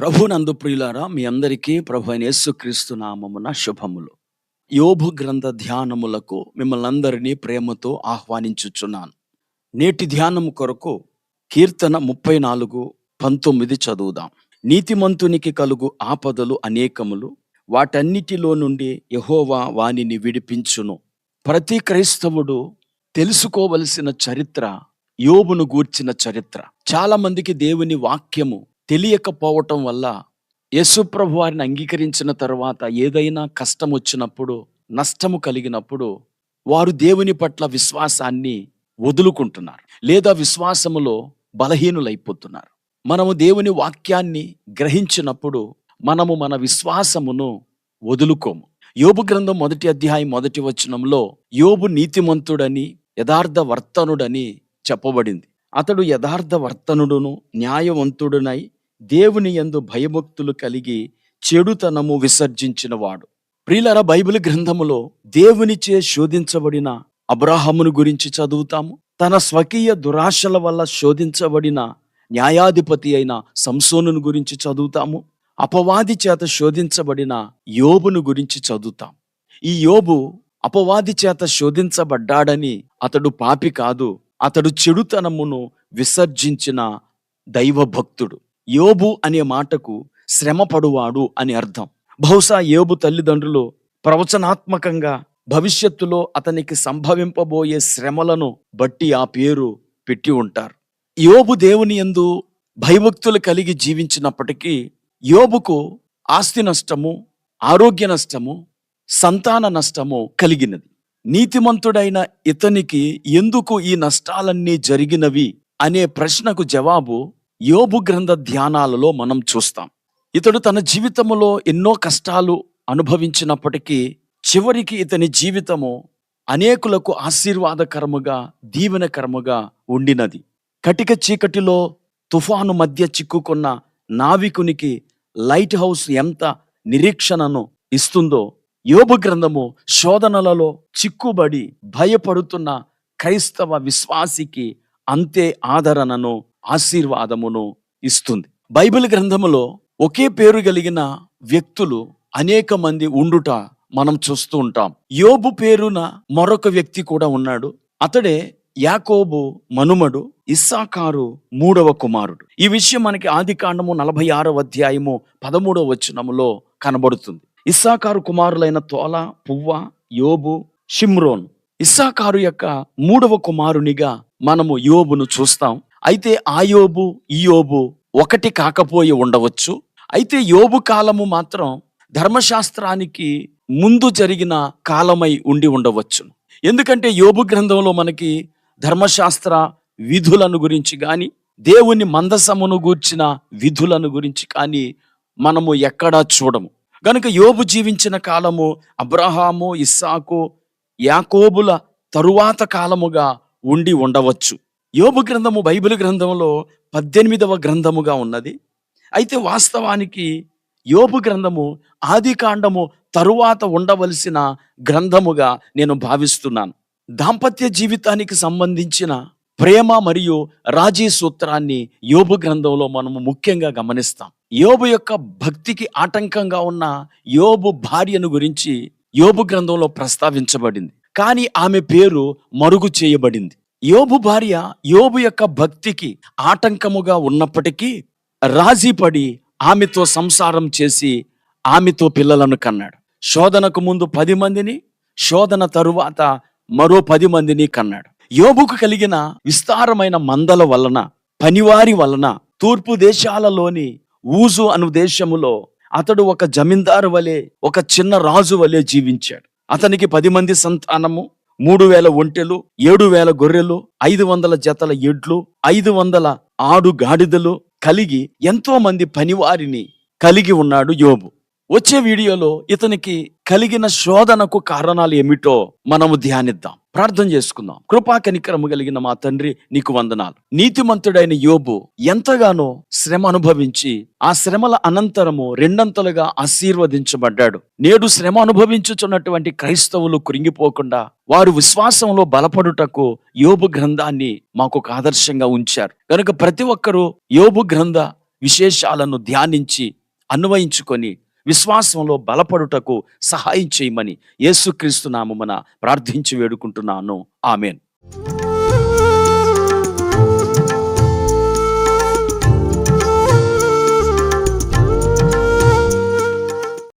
ప్రభునందు ప్రియులారా మీ అందరికీ ప్రభు అయిన యేసుక్రీస్తు నామమున శుభములు. యోభు గ్రంథ ధ్యానములకు మిమ్మల్ని అందరినీ ప్రేమతో ఆహ్వానించుచున్నాను. నేటి ధ్యానము కొరకు కీర్తన ముప్పై నాలుగు పంతొమ్మిది చదువుదాం. నీతిమంతునికి కలుగు ఆపదలు అనేకములు వాటన్నిటిలో నుండి యహోవా వానిని విడిపించును. ప్రతి క్రైస్తవుడు తెలుసుకోవలసిన చరిత్ర యోబును గూర్చిన చరిత్ర. చాలా మందికి దేవుని వాక్యము తెలియకపోవటం వల్ల యేసుప్రభు వారిని అంగీకరించిన తర్వాత ఏదైనా కష్టం వచ్చినప్పుడు నష్టము కలిగినప్పుడు వారు దేవుని పట్ల విశ్వాసాన్ని వదులుకుంటున్నారు లేదా విశ్వాసములో బలహీనులైపోతున్నారు. మనము దేవుని వాక్యాన్ని గ్రహించినప్పుడు మనము మన విశ్వాసమును వదులుకోము. యోబు గ్రంథం మొదటి అధ్యాయం మొదటి వచనంలో యోబు నీతిమంతుడని యథార్థ వర్తనుడని చెప్పబడింది. అతడు యథార్థ వర్తనుడును న్యాయవంతుడునై దేవుని యందు భయభక్తులు కలిగి చెడుతనము విసర్జించినవాడు. ప్రియులర బైబిల్ గ్రంథములో దేవునిచే శోధించబడిన అబ్రాహమును గురించి చదువుతాము. తన స్వకీయ దురాశల వల్ల శోధించబడిన న్యాయాధిపతి అయిన సంసోనును గురించి చదువుతాము. అపవాది చేత శోధించబడిన యోబును గురించి చదువుతాం ఈ యోబు అపవాది చేత శోధించబడ్డాడని అతడు పాపి కాదు అతడు చెడుతనమును విసర్జించిన దైవభక్తుడు. యోబు అనే మాటకు శ్రమపడువాడు అని అర్థం. బహుశా యోబు తల్లిదండ్రులు ప్రవచనాత్మకంగా భవిష్యత్తులో అతనికి సంభవింపబోయే శ్రమలను బట్టి ఆ పేరు పెట్టి ఉంటారు. యోబు దేవుని యందు భయభక్తులు కలిగి జీవించినప్పటికీ యోబుకు ఆస్తి నష్టము ఆరోగ్య నష్టము సంతాన నష్టము కలిగినది. నీతిమంతుడైన ఇతనికి ఎందుకు ఈ నష్టాలన్నీ జరిగినవి అనే ప్రశ్నకు జవాబు యోబు గ్రంథ ధ్యానాలలో మనం చూస్తాం. ఇతడు తన జీవితంలో ఎన్నో కష్టాలు అనుభవించినప్పటికీ చివరికి ఇతని జీవితము అనేకులకు ఆశీర్వాదకరముగా దీవెనకరముగా ఉండినది. కటిక చీకటిలో తుఫాను మధ్య చిక్కుకున్న నావికునికి లైట్ హౌస్ ఎంత నిరీక్షణను ఇస్తుందో యోబు గ్రంథము శోధనలలో చిక్కుబడి భయపడుతున్న క్రైస్తవ విశ్వాసికి అంతే ఆదరణను ఆశీర్వాదమును ఇస్తుంది. బైబిల్ గ్రంథములో ఒకే పేరు కలిగిన వ్యక్తులు అనేక మంది ఉండుట మనం చూస్తూ ఉంటాం. యోబు పేరున మరొక వ్యక్తి కూడా ఉన్నాడు. అతడే యాకోబు మనుమడు ఇస్సాకారు మూడవ కుమారుడు. ఈ విషయం మనకి ఆది కాండము నలభై ఆరవ అధ్యాయము పదమూడవ వచనములో కనబడుతుంది. ఇస్సాకారు కుమారులైన తోల పువ్వ యోబు షిమ్రోన్. ఇస్సాకారు యొక్క మూడవ కుమారునిగా మనము యోబును చూస్తాం. అయితే ఆ ఈయోబు ఈ ఒకటి కాకపోయి ఉండవచ్చు. అయితే యోబు కాలము మాత్రం ధర్మశాస్త్రానికి ముందు జరిగిన కాలమై ఉండి ఉండవచ్చు. ఎందుకంటే యోబు గ్రంథంలో మనకి ధర్మశాస్త్ర విధులను గురించి కానీ దేవుని మందసమును గూర్చిన విధులను గురించి కానీ మనము ఎక్కడా చూడము. గనుక యోబు జీవించిన కాలము అబ్రహాము ఇస్సాకు యాకోబుల తరువాత కాలముగా ఉండి ఉండవచ్చు. యోబు గ్రంథము బైబిల్ గ్రంథంలో పద్దెనిమిదవ గ్రంథముగా ఉన్నది. అయితే వాస్తవానికి యోబు గ్రంథము ఆది కాండము తరువాత ఉండవలసిన గ్రంథముగా నేను భావిస్తున్నాను. దాంపత్య జీవితానికి సంబంధించిన ప్రేమ మరియు రాజీ సూత్రాన్ని యోబు గ్రంథంలో మనము ముఖ్యంగా గమనిస్తాం. యోబు యొక్క భక్తికి ఆటంకంగా ఉన్న యోబు భార్యను గురించి యోబు గ్రంథంలో ప్రస్తావించబడింది. కానీ ఆమె పేరు మరుగు చేయబడింది. యోబు భార్య యోబు యొక్క భక్తికి ఆటంకముగా ఉన్నప్పటికీ రాజీపడి ఆమెతో సంసారం చేసి ఆమెతో పిల్లలను కన్నాడు. శోధనకు ముందు పది మందిని శోధన తరువాత మరో పది మందిని కన్నాడు. యోబుకు కలిగిన విస్తారమైన మందల వలన పనివారి వలన తూర్పు దేశాలలోని ఊజు అను దేశములో అతడు ఒక జమీందారు వలె ఒక చిన్న రాజు వలె జీవించాడు. అతనికి పది మంది సంతానము మూడు వేల ఒంటెలు ఏడు వేల గొర్రెలు ఐదు వందల జతల ఎడ్లు ఐదు వందల ఆడు గాడిదలు కలిగి ఎంతో మంది పనివారిని కలిగి ఉన్నాడు యోబు. వచ్చే వీడియోలో ఇతనికి కలిగిన శోధనకు కారణాలు ఏమిటో మనము ధ్యానిద్దాం. ప్రార్థన చేసుకుందాం. కృపా కనికరము కలిగిన మా తండ్రి నీకు వందనాలు. నీతిమంతుడైన యోబు ఎంతగానో శ్రమ అనుభవించి ఆ శ్రమల అనంతరము రెండంతలుగా ఆశీర్వదించబడ్డాడు. నేడు శ్రమ అనుభవించుచున్నటువంటి క్రైస్తవులు కృంగిపోకుండా వారు విశ్వాసంలో బలపడుటకు యోబు గ్రంథాన్ని మాకు ఒక ఆదర్శంగా ఉంచారు. కనుక ప్రతి ఒక్కరూ యోబు గ్రంథ విశేషాలను ధ్యానించి అన్వయించుకొని విశ్వాసంలో బలపడుటకు సహాయం చేయమని యేసుక్రీస్తు నామమున ప్రార్థించి వేడుకుంటున్నాను. ఆమెన్.